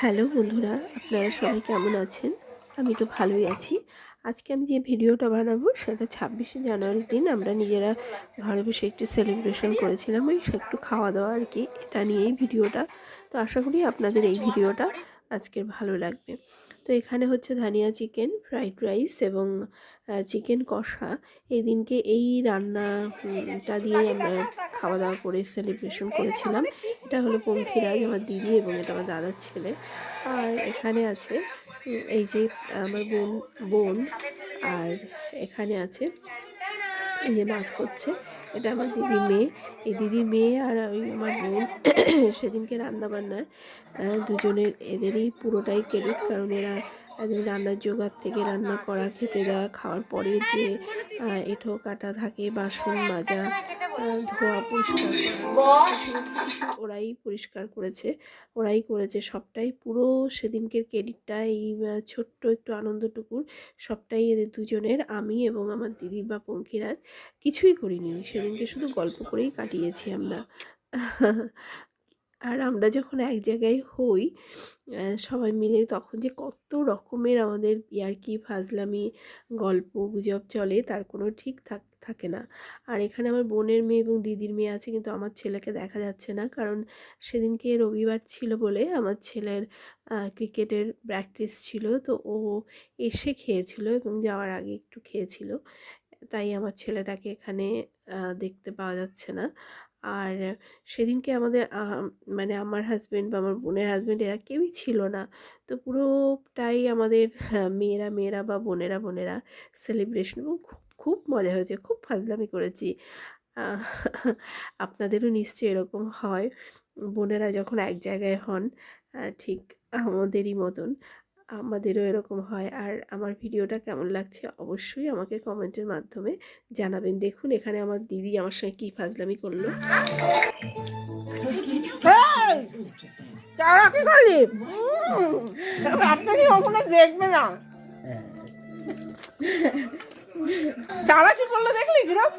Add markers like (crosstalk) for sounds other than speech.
Hello বন্ধুরা, আপনারা সবাই কেমন আছেন? আমি তো ভালোই আছি। আজকে আমি যে ভিডিওটা বানাবো, সেটা ছাব্বিশে জানুয়ারির দিন আমরা নিজেরা ঘরে বসে একটু সেলিব্রেশন করেছিলাম, ওই একটু খাওয়া দাওয়া আর কি, এটা নিয়েই ভিডিওটা। তো আশা করি আপনাদের এই ভিডিওটা আজকের ভালো লাগবে। তো এখানে হচ্ছে ধানিয়া চিকেন, ফ্রাইড রাইস এবং চিকেন কষা। এই দিনকে এই রান্নাটা দিয়ে আমরা খাওয়া দাওয়া করে সেলিব্রেশন করেছিলাম। এটা হলো পঙ্খিরাজ আমার দিদি এবং এটা আমার দাদার ছেলে। আর এখানে আছে এই যে আমার বোন বোন, আর এখানে আছে এই যে নাচ করছে। এটা আমার দিদি মেয়ে। এই দিদি মেয়ে আর ওই আমার বোন (clears throat) সেদিনকে রান্নাবান্নার দুজনের এদেরই পুরোটাই ক্রেডিট কারণ এরা একদম রান্নার জোগাড় থেকে রান্না করা, খেতে দেওয়া, খাওয়ার পরে যে এঁঠো কাটা থাকে, বাসন মাজা ধোয়া পরিষ্কার ওরাই পরিষ্কার করেছে, ওরাই করেছে সবটাই। পুরো সেদিনকের ক্রেডিটটা এই ছোট্ট একটু আনন্দটুকুর সবটাই এদের দুজনের, আমি এবং আমার দিদি বা পঙ্খিরাজ, কিছুই করিনি। সেদিনকে শুধু গল্প করেই কাটিয়েছি আমরা। আর আমরা যখন এক জায়গায় হই সবাই মিলে তখন যে কত রকমের আমাদের ইয়ার্কি, ফাজলামি, গল্প, গুজব চলে তার কোনো ঠিক থাক, থাকে না। আর এখানে আমার বোনের মেয়ে এবং দিদির মেয়ে আছে কিন্তু আমার ছেলেকে দেখা যাচ্ছে না কারণ সেদিনকে রবিবার ছিল বলে আমার ছেলের ক্রিকেটের প্র্যাকটিস ছিল তো ও এসে খেয়েছিল এবং যাওয়ার আগে একটু খেয়েছিল। তাই আমার ছেলেটাকে এখানে দেখতে পাওয়া যাচ্ছে না। আর সেদিনকে আমাদের মানে আমার হাজব্যান্ড বা আমার বোনের হাজব্যান্ড এরা কেউই ছিল না। তো পুরোটাই আমাদের হ্যাঁ, মেয়েরা মেয়েরা বা বোনেরা বোনেরা সেলিব্রেশন খুব খুব মজা হয়েছে খুব ফাজলামি করেছি। আপনাদেরও নিশ্চয়ই এরকম হয়। বোনেরা যখন এক জায়গায় হন ঠিক আমাদেরই মতন। আমাদেরও এরকম হয়। আর আমার ভিডিওটা কেমন লাগছে অবশ্যই আমাকে কমেন্টের মাধ্যমে জানাবেন। দেখুন এখানে আমার দিদি আমার সঙ্গে কী ফাজলামি করল। তারা কি খালি? আপনি ওখানে দেখবে না? তারা কি করল দেখলি কিরম